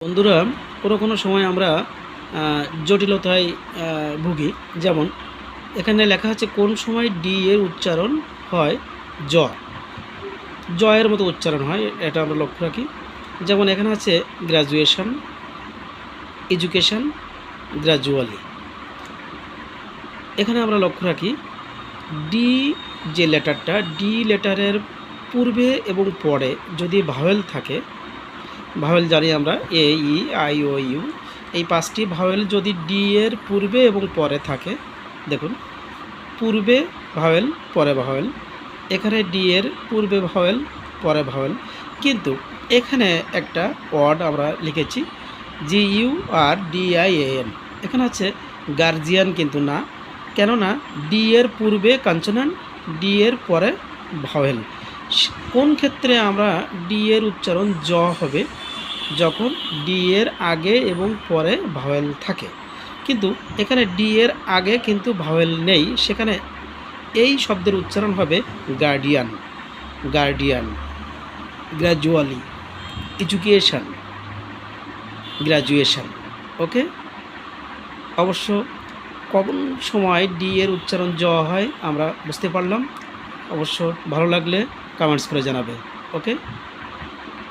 বন্ধুরা, কোনো কোনো সময় আমরা জটিলতায় ভুগি। যেমন, এখানে লেখা আছে কোন সময় ডি এর উচ্চারণ হয় জ জয়ের মতো উচ্চারণ হয়, এটা আমরা লক্ষ্য রাখি। যেমন, এখানে আছে গ্র্যাজুয়েশন এডুকেশন গ্র্যাজুয়ালি এখানে আমরা লক্ষ্য রাখি ডি যে লেটারটা ডি লেটারের পূর্বে এবং পরে যদি ভাওয়েল থাকে ভাওয়েল জানি আমরা, এ, ই, আই, ও, ইউ। এই পাঁচটি ভাওয়েল যদি ডি এর পূর্বে এবং পরে থাকে, দেখুন, পূর্বে ভাওয়েল, পরে ভাওয়েল, এখানে ডি এর পূর্বে ভাওয়েল, পরে ভাওয়েল। কিন্তু এখানে একটা ওয়ার্ড আমরা লিখেছি, G, U, R, D, I N. এখানে আছে গার্জিয়ান কিন্তু না, কেননা ডি এর পূর্বে কনসোনান্ট ডি এর পরে ভাওয়েল। কোন ক্ষেত্রে আমরা ডি এর উচ্চারণ জ হবে? যখন ডি এর আগে এবং পরে ভাওয়েল থাকে। কিন্তু এখানে ডি এর আগে কিন্তু ভাওয়েল নেই, সেখানে এই শব্দের উচ্চারণ হবে guardian guardian gradually education graduation okay অবশ্য কোন সময় ডি এর উচ্চারণ জ হয় আমরা বুঝতে পারলাম। অবশ্য ভালো লাগলে কমেন্টস করে জানাবে ওকে